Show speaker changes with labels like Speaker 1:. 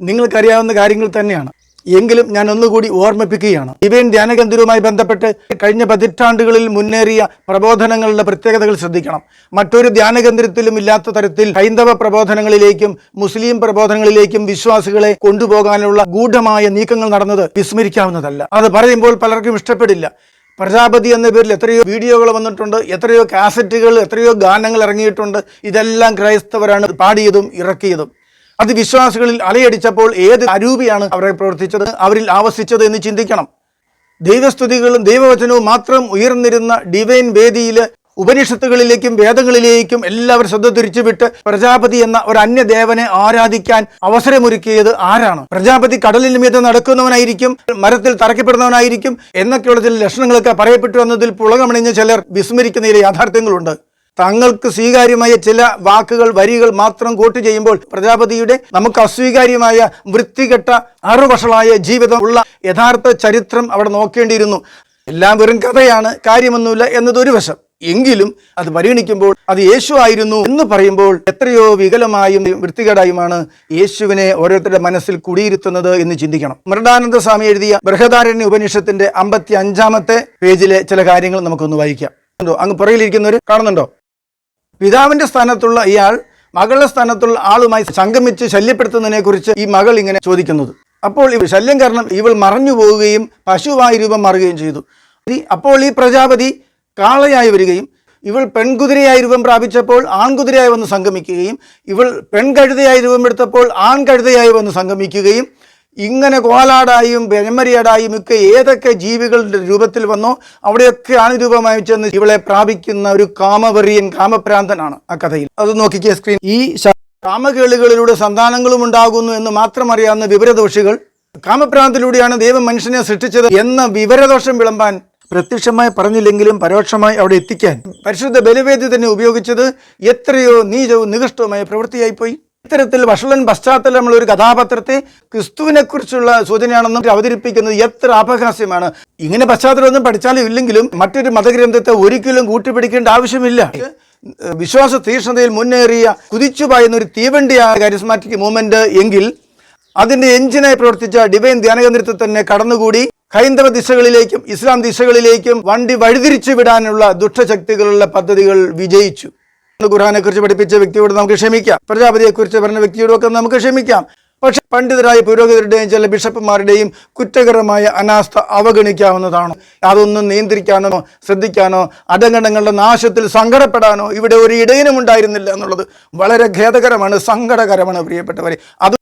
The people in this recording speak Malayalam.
Speaker 1: നിങ്ങൾക്കറിയാവുന്ന കാര്യങ്ങൾ തന്നെയാണ്. എങ്കിലും ഞാൻ ഒന്നുകൂടി ഓർമ്മിപ്പിക്കുകയാണ്. ഇവൻ ധ്യാനകേന്ദ്രവുമായി ബന്ധപ്പെട്ട് കഴിഞ്ഞ പതിറ്റാണ്ടുകളിൽ മുന്നേറിയ പ്രബോധനങ്ങളുടെ പ്രത്യേകതകൾ ശ്രദ്ധിക്കണം. മറ്റൊരു ധ്യാനകേന്ദ്രത്തിലും ഇല്ലാത്ത തരത്തിൽ ഹൈന്ദവ പ്രബോധനങ്ങളിലേക്കും മുസ്ലിം പ്രബോധനങ്ങളിലേക്കും വിശ്വാസികളെ കൊണ്ടുപോകാനുള്ള ഗൂഢമായ നീക്കങ്ങൾ നടന്നത് വിസ്മരിക്കാവുന്നതല്ല. അത് പറയുമ്പോൾ പലർക്കും ഇഷ്ടപ്പെടില്ല. പ്രജാപതി എന്ന പേരിൽ എത്രയോ വീഡിയോകൾ വന്നിട്ടുണ്ട് എത്രയോ കാസറ്റുകൾ എത്രയോ ഗാനങ്ങൾ ഇറങ്ങിയിട്ടുണ്ട്. ഇതെല്ലാം ക്രൈസ്തവരാണ് പാടിയതും ഇറക്കിയതും. അത് വിശ്വാസികളിൽ അലയടിച്ചപ്പോൾ ഏത് അരൂപിയാണ് അവരെ പ്രവർത്തിച്ചത്? അവരിൽ ആവസിച്ചത് എന്ന് ചിന്തിക്കണം. ദൈവസ്തുതികളും ദൈവവചനവും മാത്രം ഉയർന്നിരുന്ന ഡിവൈൻ വേദിയിൽ ഉപനിഷത്തുകളിലേക്കും വേദങ്ങളിലേക്കും എല്ലാവരും ശ്രദ്ധ തിരിച്ചുവിട്ട് പ്രജാപതി എന്ന ഒരു അന്യദേവനെ ആരാധിക്കാൻ അവസരമൊരുക്കിയത് ആരാണ്? പ്രജാപതി കടലിന് മീതെ നടക്കുന്നവനായിരിക്കും മരത്തിൽ തറയ്ക്കപ്പെടുന്നവനായിരിക്കും എന്നൊക്കെയുള്ള ചില ലക്ഷണങ്ങളൊക്കെ പറയപ്പെട്ടു എന്നതിൽ പുളകമണിഞ്ഞ ചിലർ വിസ്മരിക്കുന്ന ചില യാഥാർത്ഥ്യങ്ങളുണ്ട്. തങ്ങൾക്ക് സ്വീകാര്യമായ ചില വാക്കുകൾ വരികൾ മാത്രം കോട്ട് ചെയ്യുമ്പോൾ പ്രജാപതിയുടെ നമുക്ക് അസ്വീകാര്യമായ വൃത്തികെട്ട അറുവഷളായ ജീവിതം ഉള്ള യഥാർത്ഥ ചരിത്രം അവിടെ നോക്കേണ്ടിയിരുന്നു. എല്ലാം വെറും കഥയാണ് കാര്യമൊന്നുമില്ല എന്നതൊരു വശം. എങ്കിലും അത് പരിഗണിക്കുമ്പോൾ അത് യേശു ആയിരുന്നു എന്ന് പറയുമ്പോൾ എത്രയോ വികലമായും വൃത്തികേടായുമാണ് യേശുവിനെ ഓരോരുത്തരുടെ മനസ്സിൽ കുടിയിരുത്തുന്നത് എന്ന് ചിന്തിക്കണം. മൃഡാനന്ദ സ്വാമി എഴുതിയ ബൃഹദാരണ്യ ഉപനിഷത്തിന്റെ അമ്പത്തി അഞ്ചാമത്തെ പേജിലെ ചില കാര്യങ്ങൾ നമുക്കൊന്ന് വായിക്കാം? അങ്ങ് പുറകിലിരിക്കുന്നവർ കാണുന്നുണ്ടോ? പിതാവിന്റെ സ്ഥാനത്തുള്ള ഇയാൾ മകളുടെ സ്ഥാനത്തുള്ള ആളുമായി സംഗമിച്ച് ശല്യപ്പെടുത്തുന്നതിനെ കുറിച്ച് ഈ മകൾ ഇങ്ങനെ ചോദിക്കുന്നത്. അപ്പോൾ ഇവ ശല്യം കാരണം ഇവൾ മറഞ്ഞു പോവുകയും പശുവായി രൂപം മാറുകയും ചെയ്തു. അപ്പോൾ ഈ പ്രജാപതി കാളയായി വരികയും ഇവൾ പെൺകുതിരയായി രൂപം പ്രാപിച്ചപ്പോൾ ആൺകുതിരയായി വന്ന് സംഗമിക്കുകയും ഇവൾ പെൺകഴുതയായി രൂപം എടുത്തപ്പോൾ ആൺകഴുതയായി വന്ന് സംഗമിക്കുകയും ഇങ്ങനെ കോലാടായും പെരുമരിയാടായും ഒക്കെ ഏതൊക്കെ ജീവികളുടെ രൂപത്തിൽ വന്നോ അവിടെയൊക്കെ ആണുരൂപമായി ചെന്ന് ഇവളെ പ്രാപിക്കുന്ന ഒരു കാമവെറിയൻ കാമപ്രാന്തനാണ് ആ കഥയിൽ. അത് നോക്കിക്കേ സ്ക്രീൻ ഈ കാമകേളുകളിലൂടെ സന്താനങ്ങളും ഉണ്ടാകുന്നു എന്ന് മാത്രം അറിയാവുന്ന വിവരദോഷികൾ കാമപ്രാന്തിലൂടെയാണ് ദൈവം മനുഷ്യനെ സൃഷ്ടിച്ചത് എന്ന വിവരദോഷം വിളമ്പാൻ പ്രത്യക്ഷമായി പറഞ്ഞില്ലെങ്കിലും പരോക്ഷമായി അവിടെ എത്തിക്കാൻ. പരിശുദ്ധ ബലവേദി തന്നെ ഉപയോഗിച്ചത് എത്രയോ നീചവും നികഷ്ടവുമായ പ്രവൃത്തിയായി പോയി ഇത്തരത്തിൽ വഷളൻ പശ്ചാത്തലം ഒരു കഥാപാത്രത്തെ ക്രിസ്തുവിനെക്കുറിച്ചുള്ള സൂചനയാണെന്നും അവതരിപ്പിക്കുന്നത് എത്ര അപഹാസ്യമാണ്. ഇങ്ങനെ പശ്ചാത്തലമൊന്നും പഠിച്ചാലും ഇല്ലെങ്കിലും മറ്റൊരു മതഗ്രന്ഥത്തെ ഒരിക്കലും കൂട്ടിപ്പിടിക്കേണ്ട ആവശ്യമില്ല. വിശ്വാസ തീക്ഷ്ണതയിൽ മുന്നേറിയ കുതിച്ചു പായുന്ന ഒരു തീവണ്ടിയായ കരിസ്മാറ്റിക് മൂവ്മെന്റ് എങ്കിൽ അതിന്റെ എഞ്ചിനായി പ്രവർത്തിച്ച ഡിവൈൻ ധ്യാനകേന്ദ്രത്തിൽ തന്നെ കടന്നുകൂടി ഹൈന്ദവ ദിശകളിലേക്കും ഇസ്ലാം ദിശകളിലേക്കും വണ്ടി വഴിതിരിച്ചു വിടാനുള്ള ദുഷ്ടശക്തികളുള്ള പദ്ധതികൾ വിജയിച്ചു. ഖുർആനെ കുറിച്ച് പഠിപ്പിച്ച വ്യക്തിയോട് നമുക്ക് ക്ഷമിക്കാം. പ്രജാപതിയെ കുറിച്ച് പറഞ്ഞ വ്യക്തിയോടൊക്കെ നമുക്ക് ക്ഷമിക്കാം. പക്ഷെ പണ്ഡിതരായ പുരോഹിതരുടെയും ചില ബിഷപ്പുമാരുടെയും കുറ്റകരമായ അനാസ്ഥ അവഗണിക്കാവുന്നതാണ്? അതൊന്നും നിയന്ത്രിക്കാനോ ശ്രദ്ധിക്കാനോ അടങ്കടങ്ങളുടെ നാശത്തിൽ സങ്കടപ്പെടാനോ ഇവിടെ ഒരു ഇടയനും ഉണ്ടായിരുന്നില്ല എന്നുള്ളത് വളരെ ഖേദകരമാണ് സങ്കടകരമാണ് പ്രിയപ്പെട്ടവരെ. അത്